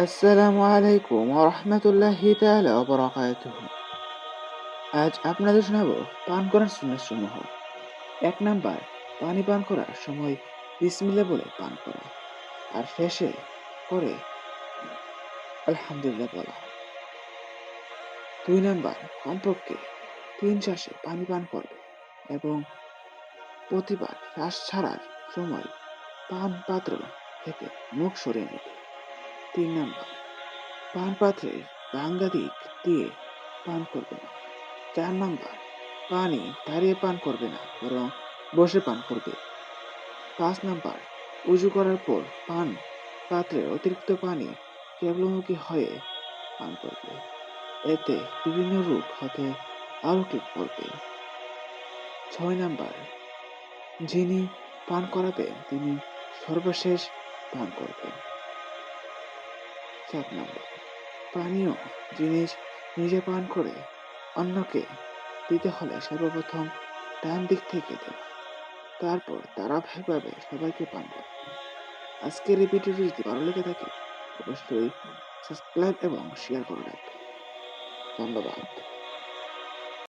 আসসালামু আলাইকুম রহমতুল্লাহি বারাকাতুহু আজ আপনাদের শোনাবো পান করার সুন্নাত সমূহ এক নাম্বার, পানি পান করার সময় বিসমিল্লাহ বলে পান করা। আর শেষে করে আলহামদুলিল্লাহ বলা। দুই নাম্বার, কমপক্ষে তিন শ্বাসে পানি পান করবে এবং প্রতিবার শ্বাস ছাড়ার সময় পান পাত্র থেকে মুখ সরিয়ে নেবে। তিন নাম্বার। পান পাত্রের ভাঙ্গা দিক দিয়ে পান করবে না। চার নাম্বার, পানি দাঁড়িয়ে পান করবে না, বরং বসে পান করবে। পাঁচ নাম্বার, উজু করার পর পান পাত্রের অতিরিক্ত পানি কেবলমুখী হয়ে পান করবে। এতে বিভিন্ন রোগ হতে আলোকে করবে ছয় নাম্বার, যিনি পান করাবেন, তিনি সর্বশেষ পান করবেন। সাত নম্বর পানীয় জিনিস নিজে পান করে অন্যকে দিতে হলে সর্বপ্রথম ডান দিক থেকে দেওয়া। তারপর তারা ধারাবাহিকভাবে সবাইকে পান করবে আজকের এই ভিডিওটি যদি ভালো লেগে থাকে, অবশ্যই সাবস্ক্রাইব এবং শেয়ার করে রাখবেন। ধন্যবাদ।